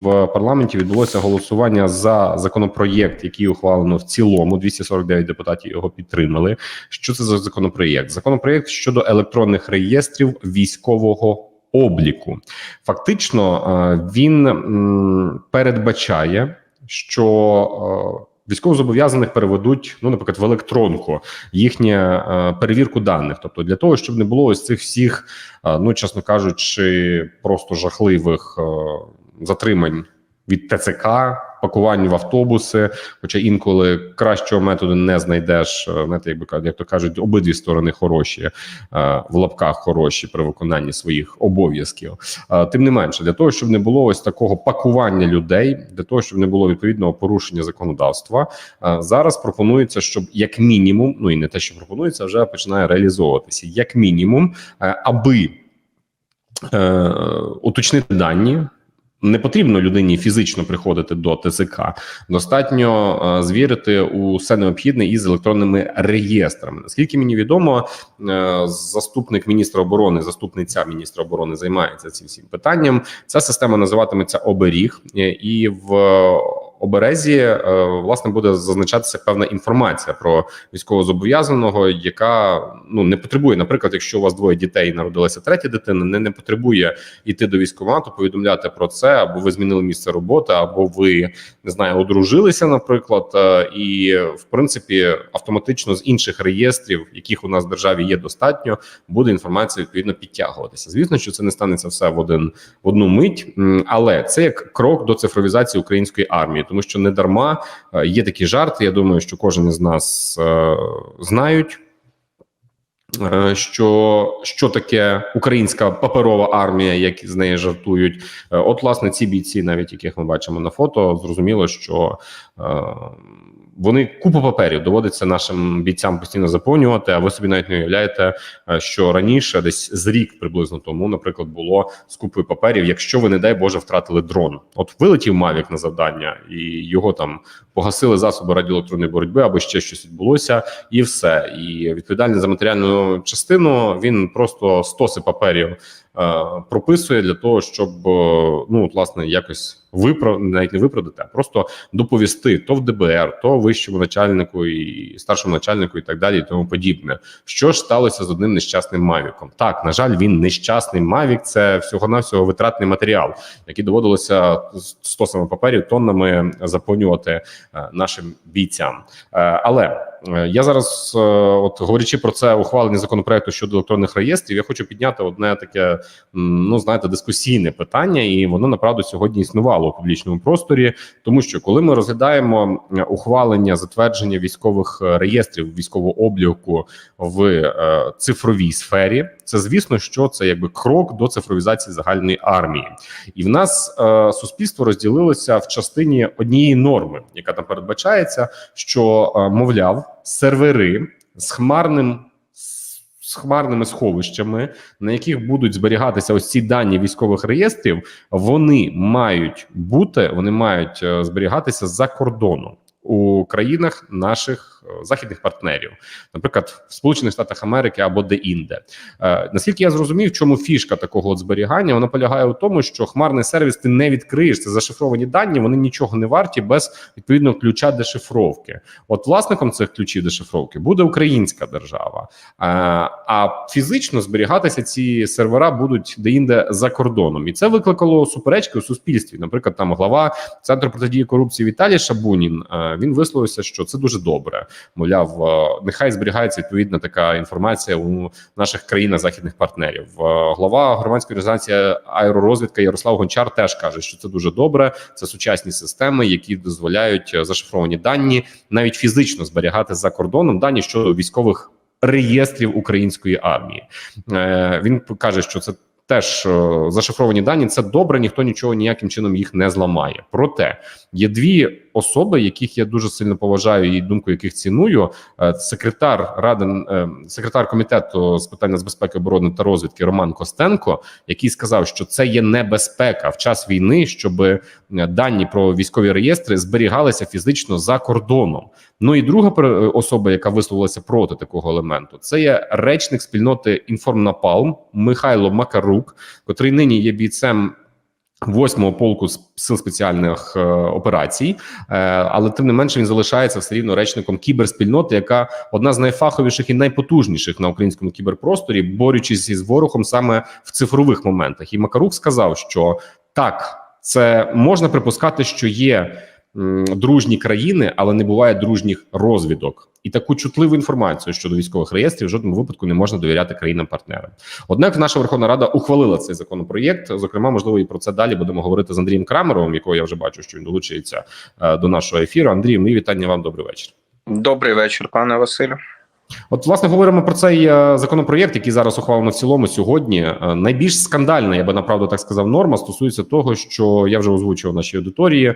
В парламенті відбулося голосування за законопроєкт, який ухвалено в цілому. 249 депутатів його підтримали. Що це за законопроєкт? Законопроєкт щодо електронних реєстрів військового обліку. Фактично, е, він передбачає, що е, Військовозобов'язаних переведуть, ну, наприклад, в електронку їхню е, перевірку даних. Тобто, для того, щоб не було ось цих всіх, ну чесно кажучи, просто жахливих затримань від ТЦК, пакувань в автобуси. Хоча інколи кращого методу не знайдеш. е, Знаєте, як би як то кажуть, обидві сторони хороші е, в лапках хороші при виконанні своїх обов'язків. Е, Тим не менше, для того, щоб не було ось такого пакування людей, для того, щоб не було відповідного порушення законодавства, зараз пропонується, щоб як мінімум, ну і не те, що пропонується, вже починає реалізовуватися, як мінімум, аби уточнити дані. Не потрібно людині фізично приходити до ТЦК. Достатньо е, звірити усе необхідне із електронними реєстрами. Наскільки мені відомо, е, заступник міністра оборони, заступниця міністра оборони займається цим всім питанням. Ця система називатиметься оберіг, е, і в оберезі е, власне буде зазначатися певна інформація про військовозобов'язаного, яка ну не потребує, наприклад, якщо у вас двоє дітей народилася третя дитина, не, не потребує йти до військкомату, повідомляти про це, або ви змінили місце роботи, або ви не знаю, одружилися, наприклад, е, і в принципі автоматично з інших реєстрів, яких у нас в державі є достатньо, буде інформація відповідно підтягуватися. Звісно, що це не станеться все в один в одну мить, але це як крок до цифровізації української армії, тому що не дарма е, є такі жарти. Я думаю, що кожен із нас е, знають. Е, Що що таке українська паперова армія, як з неї жартують? Е, От, власне, ці бійці, навіть яких ми бачимо на фото, зрозуміло, що е, вони купу паперів доводиться нашим бійцям постійно заповнювати. А ви собі навіть не уявляєте, е, що раніше, десь з рік приблизно тому, наприклад, було з купою паперів, якщо ви, не дай Боже, втратили дрон. От вилетів Мавік на завдання, і його там погасили засоби радіоелектронної боротьби, або ще щось відбулося, і все. І відповідальний за матеріальну частину він просто стоси паперів прописує для того, щоб е, ну от, власне якось випро навіть не виправдати, а просто доповісти то в ДБР, то вищому начальнику і старшому начальнику, і так далі, і тому подібне. Що ж сталося з одним нещасним мавіком? Так, на жаль, він нещасний мавік. Це всього навсього витратний матеріал, який доводилося стосами паперів тоннами заповнювати е, нашим бійцям. Е, але е, я зараз, е, от говорячи про це ухвалення законопроекту щодо електронних реєстрів, я хочу підняти одне таке, ну знаєте, дискусійне питання, і воно направду сьогодні існувало у публічному просторі, тому що коли ми розглядаємо ухвалення затвердження військових е, реєстрів військового обліку в е, цифровій сфері, це звісно, що це якби крок до цифровізації загальної армії, і в нас е, суспільство розділилося в частині однієї норми, яка там передбачається, що е, мовляв сервери з хмарним. Хмарними сховищами, на яких будуть зберігатися ось ці дані військових реєстрів, вони мають бути, вони мають е, зберігатися за кордоном у країнах наших е, західних партнерів, наприклад, в Сполучених Штатах Америки або де-інде. Е, наскільки я зрозумів, чому фішка такого от зберігання? Вона полягає у тому, що хмарний сервіс ти не відкриєш. Це зашифровані дані, вони нічого не варті без відповідного ключа дешифровки. От власником цих ключів дешифровки буде українська держава, е, а фізично зберігатися ці сервера будуть деінде за кордоном, і це викликало суперечки у суспільстві. Наприклад, там глава центру протидії корупції Віталій Шабунін він висловився, що це дуже добре. Мовляв, е, нехай зберігається відповідна така інформація у наших країнах західних партнерів. Е, Глава громадської організації аеророзвідка Ярослав Гончар теж каже, що це дуже добре. Це сучасні системи, які дозволяють е, зашифровані дані навіть фізично зберігати за кордоном дані щодо військових реєстрів української армії. Він каже, що це. Теж зашифровані дані це добре, ніхто нічого ніяким чином їх не зламає. Проте є дві особи, яких я дуже сильно поважаю і думку яких ціную. Е, Секретар ради е, секретар комітету з питань нацбезпеки оборони та розвідки Роман Костенко, який сказав, що це є небезпека в час війни, щоб е, дані про військові реєстри зберігалися фізично за кордоном. Ну і друга особа, яка висловилася проти такого елементу, це є речник спільноти Інформнапалм Михайло Макарук, котрий нині є бійцем Восьмого полку сил спеціальних е, операцій, е, але тим не менше він залишається все рівно речником кіберспільноти, яка одна з найфаховіших і найпотужніших на українському кіберпросторі, борючись із ворогом саме в цифрових моментах. І Макарук сказав, що так, це можна припускати, що є дружні країни, але не буває дружніх розвідок. І таку чутливу інформацію щодо військових реєстрів в жодному випадку не можна довіряти країнам-партнерам. Однак наша Верховна Рада ухвалила цей законопроєкт. Зокрема, можливо, і про це далі будемо говорити з Андрієм Крамеровим, якого я вже бачу, що він долучується е, до нашого ефіру. Андрій, мої вітання вам. Добрий вечір. Добрий вечір, пане Василю. От, власне, говоримо про цей е, законопроєкт, який зараз ухвалено в цілому сьогодні. Е, Найбільш скандальна, я би направду так сказав, норма стосується того, що я вже озвучував нашій аудиторії е,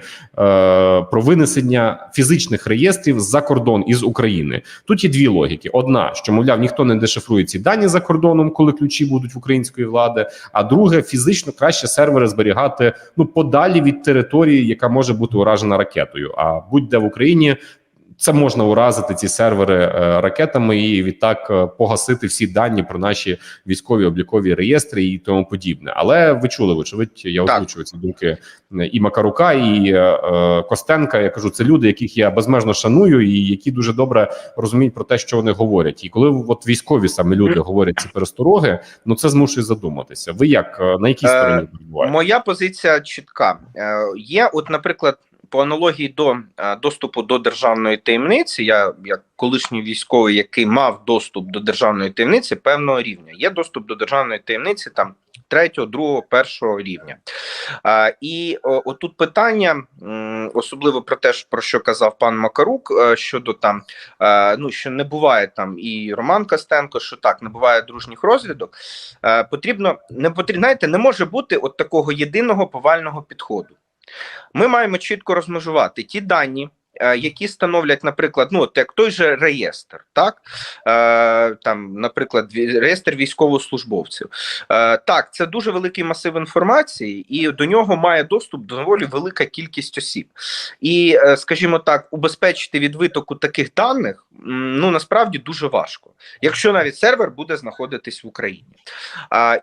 про винесення фізичних реєстрів за кордон із України. Тут є дві логіки: одна, що мовляв, ніхто не дешифрує ці дані за кордоном, коли ключі будуть в української влади. А друге, фізично краще сервери зберігати ну подалі від території, яка може бути уражена ракетою. А будь-де в Україні це можна уразити ці сервери е, ракетами і відтак е, погасити всі дані про наші військові облікові реєстри і тому подібне. Але ви чули, вочевидь, я озвучую ці думки е, і Макарука, і Костенка. Я кажу, це люди, яких я безмежно шаную, і які дуже добре розуміють про те, що вони говорять. І коли от військові саме люди говорять ці перестороги, ну це змушує задуматися. Ви як на якій стороні перебуваєте? Моя позиція чітка. Є, от, наприклад, по аналогії до е, доступу до державної таємниці, я як колишній військовий, який мав доступ до державної таємниці певного рівня. Є доступ до державної таємниці там третього, другого, першого рівня. Е, І о, отут питання, особливо про те, про що казав пан Макарук, е, щодо там, е, ну що не буває там і Роман Костенко, що так не буває дружніх розвідок. Потрібно не потрібно, знаєте, не може бути от такого єдиного повального підходу. Ми маємо чітко розмежувати ті дані, е, які становлять, наприклад, ну як той же реєстр, так е, там, наприклад, реєстр військовослужбовців. Е, так, це дуже великий масив інформації, і до нього має доступ доволі велика кількість осіб. І, скажімо так, убезпечити від витоку таких даних ну насправді дуже важко, якщо навіть сервер буде знаходитись в Україні.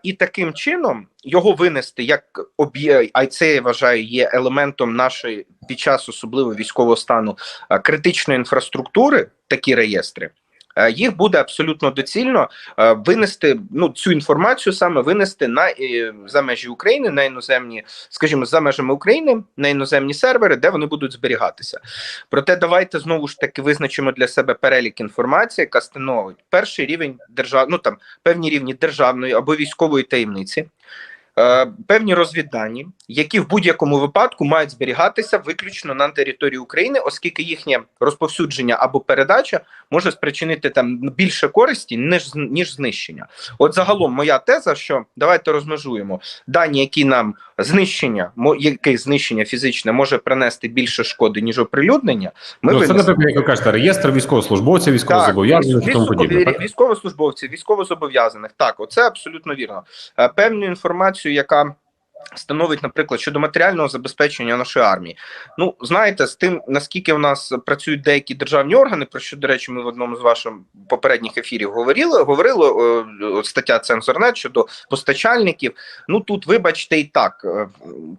І таким чином його винести як об'є, а це я вважаю є елементом нашої під час особливо військового стану критичної інфраструктури, такі реєстри. е, Їх буде абсолютно доцільно е, винести ну цю інформацію саме винести на е, за межі України на іноземні, скажімо, за межами України на іноземні сервери, де вони будуть зберігатися. Проте давайте знову ж таки визначимо для себе перелік інформації, яка становить перший рівень держав, ну там певні рівні державної або військової таємниці. Е, Певні розвіддані, які в будь-якому випадку мають зберігатися виключно на території України, оскільки їхнє розповсюдження або передача може спричинити там більше користі, ніж ніж знищення. От загалом моя теза, що давайте розмежуємо дані, які нам знищення, яких знищення фізичне може принести більше шкоди ніж оприлюднення. Ми ну, це, як ви кажете, реєстр військовослужбовців, військовозобов'язаних і тому подібне. Військовослужбовців, військовозобов'язаних. Так, оце абсолютно вірно. Е, Певну інформацію, яка становить, наприклад, щодо матеріального забезпечення нашої армії. Ну, знаєте, з тим, наскільки в нас працюють деякі державні органи, про що, до речі, ми в одному з ваших попередніх ефірів говорили, говорили е, стаття Цензорнет щодо постачальників. Ну тут, вибачте, і так, е,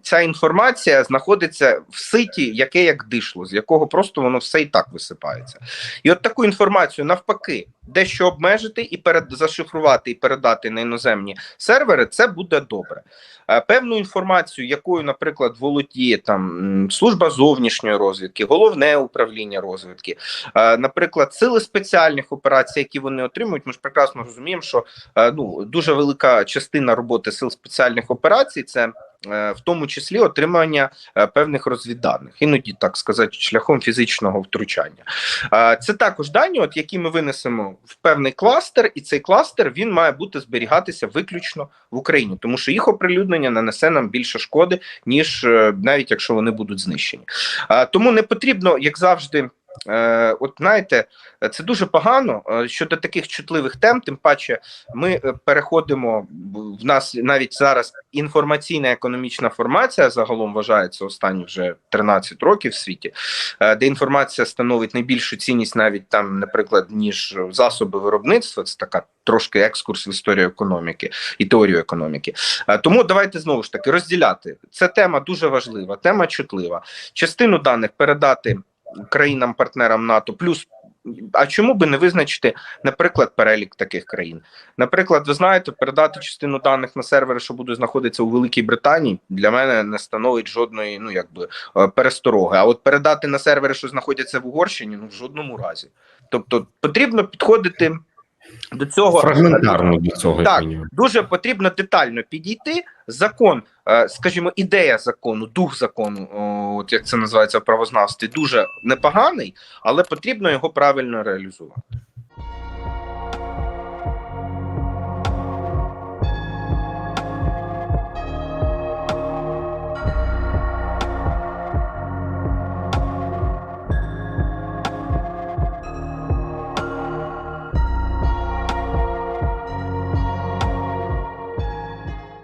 ця інформація знаходиться в ситі, яке як дишло, з якого просто воно все і так висипається. І от таку інформацію навпаки, дещо обмежити і перед зашифрувати і передати на іноземні сервери, це буде добре. Е, Певну інформацію, якою, наприклад, володіє там служба зовнішньої розвідки, головне управління розвідки, е, наприклад, сили спеціальних операцій, які вони отримують, ми ж прекрасно розуміємо, що е, ну дуже велика частина роботи сил спеціальних операцій це. Е, В тому числі отримання е, певних розвідданих, іноді так сказати, шляхом фізичного втручання. Е, Це також дані, от які ми винесемо в певний кластер, і цей кластер він має бути зберігатися виключно в Україні, тому що їх оприлюднення нанесе нам більше шкоди, ніж навіть якщо вони будуть знищені. Тому не потрібно, як завжди. Е, от знаєте, це дуже погано е, щодо таких чутливих тем. Тим паче, ми е, переходимо в нас навіть зараз інформаційна економічна формація загалом вважається останні вже 13 років в світі, де інформація становить найбільшу цінність, навіть там, наприклад, ніж засоби виробництва. Це така трошки екскурс в історію економіки і теорію економіки. Тому давайте знову ж таки розділяти. Це тема дуже важлива, тема чутлива. Частину даних передати країнам-партнерам НАТО, плюс. А чому би не визначити, наприклад, перелік таких країн? Наприклад, ви знаєте, передати частину даних на сервери, що будуть знаходитися у Великій Британії, для мене не становить жодної, ну якби е, перестороги. А от передати на сервери, що знаходяться в Угорщині, ну в жодному разі. Тобто потрібно підходити до цього Фрагментарно до цього Так. дуже потрібно детально підійти. Закон, е, скажімо, ідея закону, дух закону, от як це називається в правознавстві, дуже непоганий, але потрібно його правильно реалізувати.